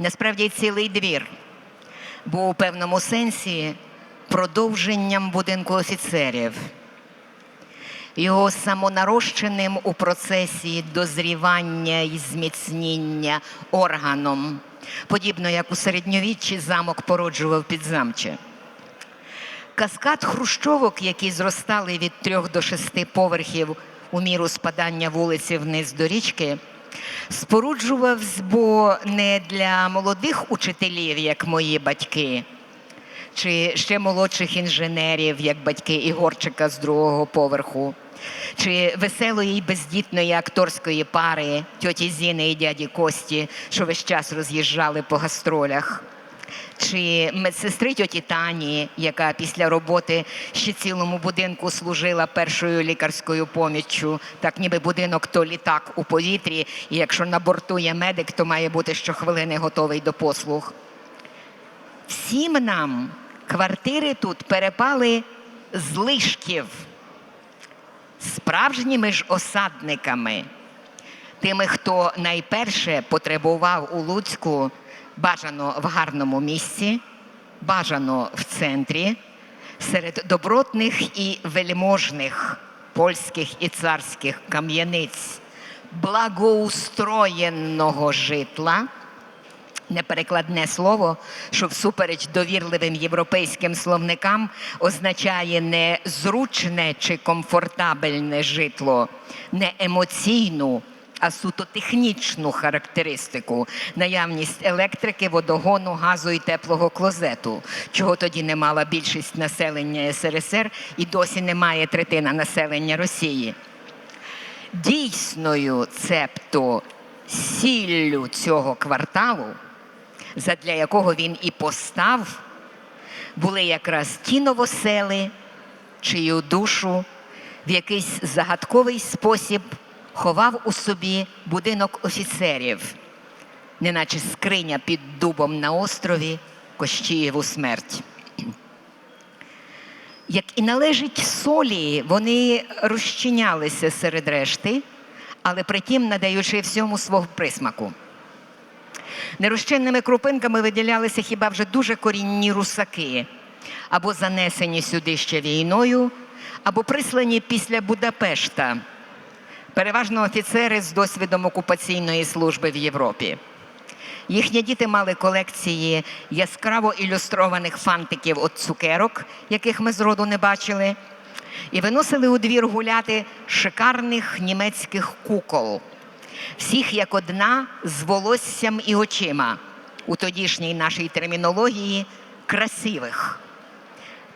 Насправді цілий двір був у певному сенсі продовженням будинку офіцерів, його самонарощеним у процесі дозрівання і зміцніння органом, подібно як у середньовіччі замок породжував підзамче. Каскад хрущовок, які зростали від трьох до шести поверхів у міру спадання вулиці вниз до річки, споруджувався, бо не для молодих учителів, як мої батьки, чи ще молодших інженерів, як батьки Ігорчика з другого поверху, чи веселої й бездітної акторської пари тьоті Зіни і дяді Кості, що весь час роз'їжджали по гастролях чи медсестри тьоті Тані, яка після роботи ще цілому будинку служила першою лікарською поміччю, так ніби будинок то літак у повітрі, і якщо на борту є медик, то має бути щохвилини готовий до послуг. Всім нам квартири тут перепали з лишків, справжніми ж осадниками, тими, хто найперше потребував у Луцьку бажано в гарному місці, бажано в центрі, серед добротних і вельможних польських і царських кам'яниць, благоустроєного житла. Неперекладне слово, що всупереч довірливим європейським словникам означає не зручне чи комфортабельне житло, не емоційну, а суто технічну характеристику, наявність електрики, водогону, газу і теплого клозету, чого тоді не мала більшість населення СРСР і досі немає третина населення Росії. Дійсною, цебто сіллю цього кварталу, задля якого він і постав, були якраз ті новосели, чию душу в якийсь загадковий спосіб ховав у собі будинок офіцерів, неначе скриня під дубом на острові Кощієву смерть. Як і належить солі, вони розчинялися серед решти, але притім надаючи всьому свого присмаку. Нерозчинними крупинками виділялися хіба вже дуже корінні русаки, або занесені сюди ще війною, або прислані після Будапешта переважно офіцери з досвідом окупаційної служби в Європі. Їхні діти мали колекції яскраво ілюстрованих фантиків від цукерок, яких ми зроду не бачили, і виносили у двір гуляти шикарних німецьких кукол, всіх як одна з волоссям і очима у тодішній нашій термінології красивих.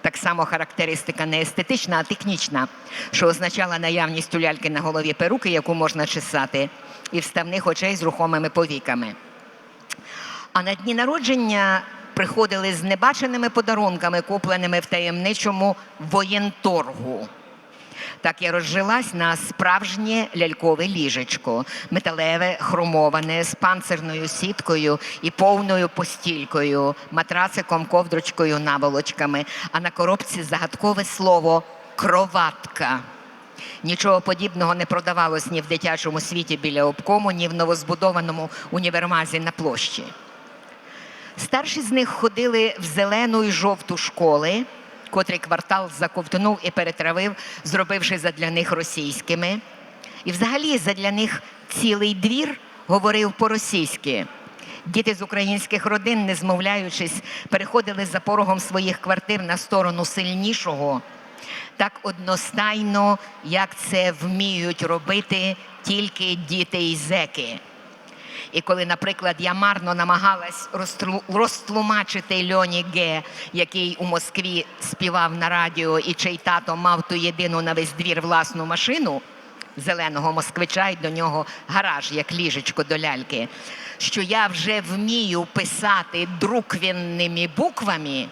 Так само характеристика не естетична, а технічна, що означала наявність у ляльки на голові перуки, яку можна чесати, і вставних очей з рухомими повіками. А на дні народження приходили з небаченими подарунками, купленими в таємничому воєнторгу. Так я розжилась на справжнє лялькове ліжечко, металеве, хромоване, з панцирною сіткою і повною постількою, матрациком, ковдрочкою, наволочками, а на коробці загадкове слово кроватка. Нічого подібного не продавалось ні в дитячому світі біля обкому, ні в новозбудованому універмазі на площі. Старші з них ходили в зелену і жовту школи котрий квартал заковтнув і перетравив, зробивши задля них російськими. І взагалі задля них цілий двір говорив по-російськи. Діти з українських родин, не змовляючись, переходили за порогом своїх квартир на сторону сильнішого, так одностайно, як це вміють робити тільки діти і зеки. І коли, наприклад, я марно намагалась розтлумачити Льоні Ге, який у Москві співав на радіо і чий тато мав ту єдину на весь двір власну машину зеленого москвича й до нього гараж, як ліжечко до ляльки, що я вже вмію писати друквінними буквами.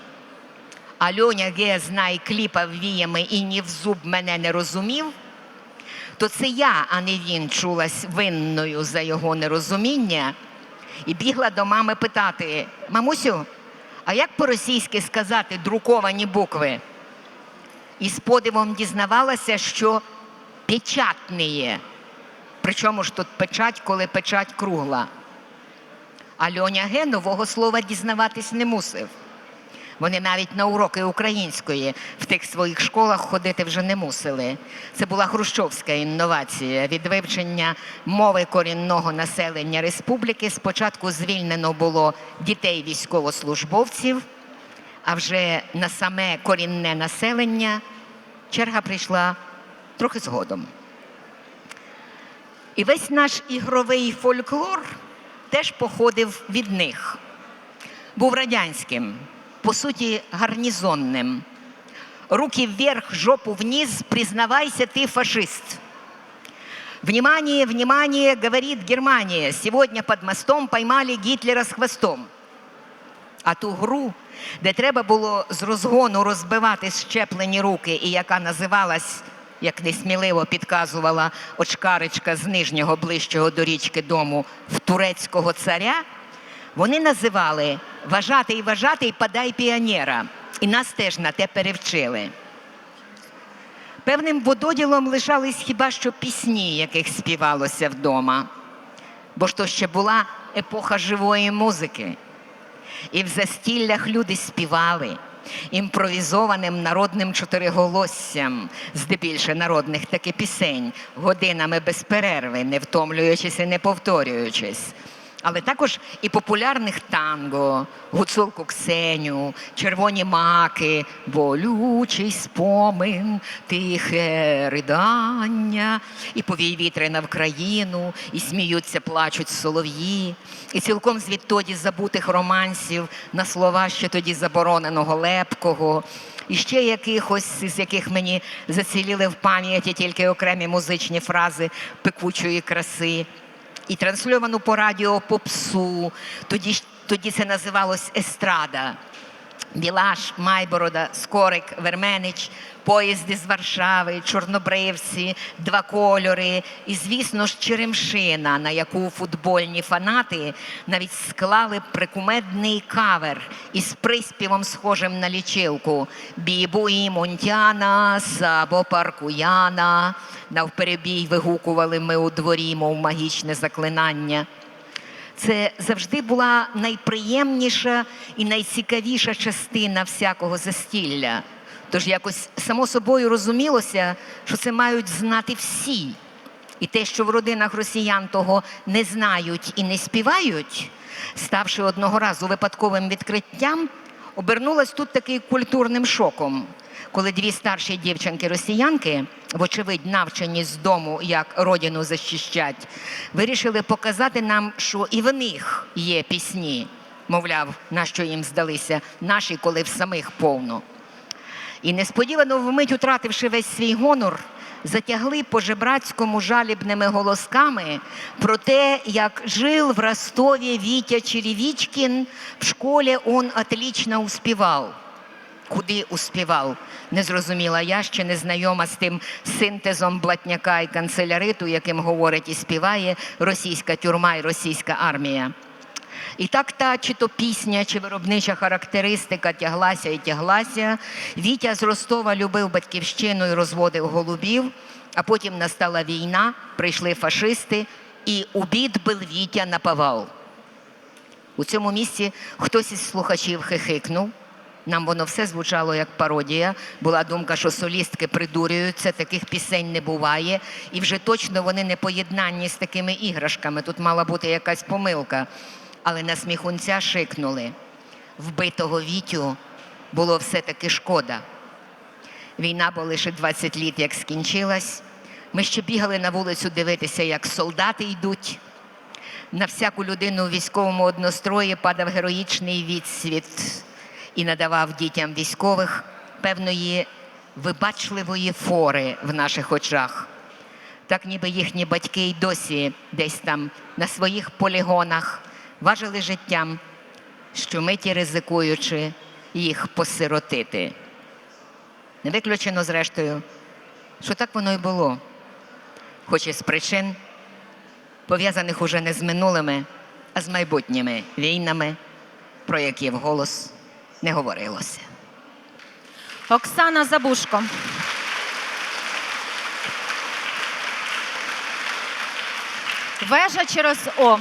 А Льоня Ге знай кліпав віями і ні в зуб мене не розумів то це я, а не він, чулась винною за його нерозуміння і бігла до мами питати: Мамусю, а як по-російськи сказати друковані букви? І з подивом дізнавалася, що печатніє. Причому ж тут печать, коли печать кругла. А Льоня Ге нового слова дізнаватись не мусив. Вони навіть на уроки української в тих своїх школах ходити вже не мусили. Це була хрущовська інновація. Від вивчення мови корінного населення республіки спочатку звільнено було дітей військовослужбовців, а вже на саме корінне населення черга прийшла трохи згодом. І весь наш ігровий фольклор теж походив від них. Був радянським, по суті, гарнізонним. Руки вверх, жопу вниз, признавайся, ты фашист. Внимание, внимание, говорит Германия. Сегодня под мостом поймали Гітлера з хвостом. А ту гру, де треба було з розгону розбивати щеплені руки, і яка називалась, як несміливо підказувала очкаричка з нижнього ближчого до річки дому в турецького царя, вони називали Вважатий, вважатий, подай піонера. І нас теж на те перевчили. Певним вододілом лишались хіба що пісні, яких співалося вдома. Бо ж то ще була епоха живої музики. І в застіллях люди співали імпровізованим народним чотириголоссям, здебільше народних таки пісень, годинами без перерви, не втомлюючись і не повторюючись. Але також і популярних танго, гуцулку Ксеню, червоні маки, болючий спомин, тихе ридання, і повій вітри на Вкраїну, і сміються, плачуть солов'ї, і цілком звідтоді забутих романсів на слова ще тоді забороненого лепкого. І ще якихось, з яких мені заціліли в пам'яті тільки окремі музичні фрази пекучої краси і трансльовану по радіо попсу. Тоді, тоді це називалось естрада. Білаш, Майборода, Скорик, Верменич, поїзд із Варшави, чорнобривці, два кольори. І, звісно ж, Черемшина, на яку футбольні фанати навіть склали прикумедний кавер із приспівом, схожим на лічилку. Бібуї Монтяна, Сабо Паркуяна. Навперебій вигукували ми у дворі, мов магічне заклинання. Це завжди була найприємніша і найцікавіша частина всякого застілля. Тож якось само собою розумілося, що це мають знати всі. І те, що в родинах росіян того не знають і не співають, ставши одного разу випадковим відкриттям, обернулось тут такий культурним шоком, коли дві старші дівчинки-росіянки, вочевидь, навчені з дому, як родину захищать, вирішили показати нам, що і в них є пісні. Мовляв, на що їм здалися наші, коли в самих повно. І несподівано, вмить утративши весь свій гонор, затягли по жебрацькому жалібними голосками про те, як жив в Ростові Вітя Черевичкин, в школі он отлично успівав. Куди успівав? Не зрозуміла я ще не знайома з тим синтезом блатняка і канцеляриту, яким говорить і співає російська тюрма і російська армія. І так та чи то пісня, чи виробнича характеристика тяглася і тяглася. Вітя з Ростова любив батьківщину і розводив голубів, а потім настала війна, прийшли фашисти, і убід бив Вітя на повал. У цьому місці хтось із слухачів хихикнув. Нам воно все звучало як пародія. Була думка, що солістки придурюються, таких пісень не буває, і вже точно вони не поєднані з такими іграшками. Тут мала бути якась помилка. Але на сміхунця шикнули. Вбитого Вітю було все-таки шкода. Війна, бо лише 20 літ як скінчилась. Ми ще бігали на вулицю дивитися, як солдати йдуть. На всяку людину у військовому однострої падав героїчний відсвіт і надавав дітям військових певної вибачливої фори в наших очах. Так ніби їхні батьки й досі десь там на своїх полігонах важили життям, щомиті ризикуючи їх посиротити. Не виключено, зрештою, що так воно й було, хоч і з причин, пов'язаних уже не з минулими, а з майбутніми війнами, про які вголос не говорилося. Оксана Забушко. Вежа через О.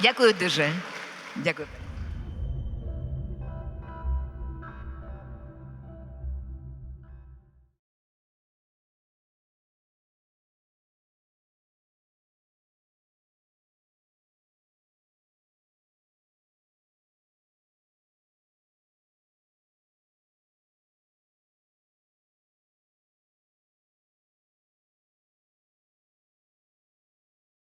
Дякую дуже. Дякую.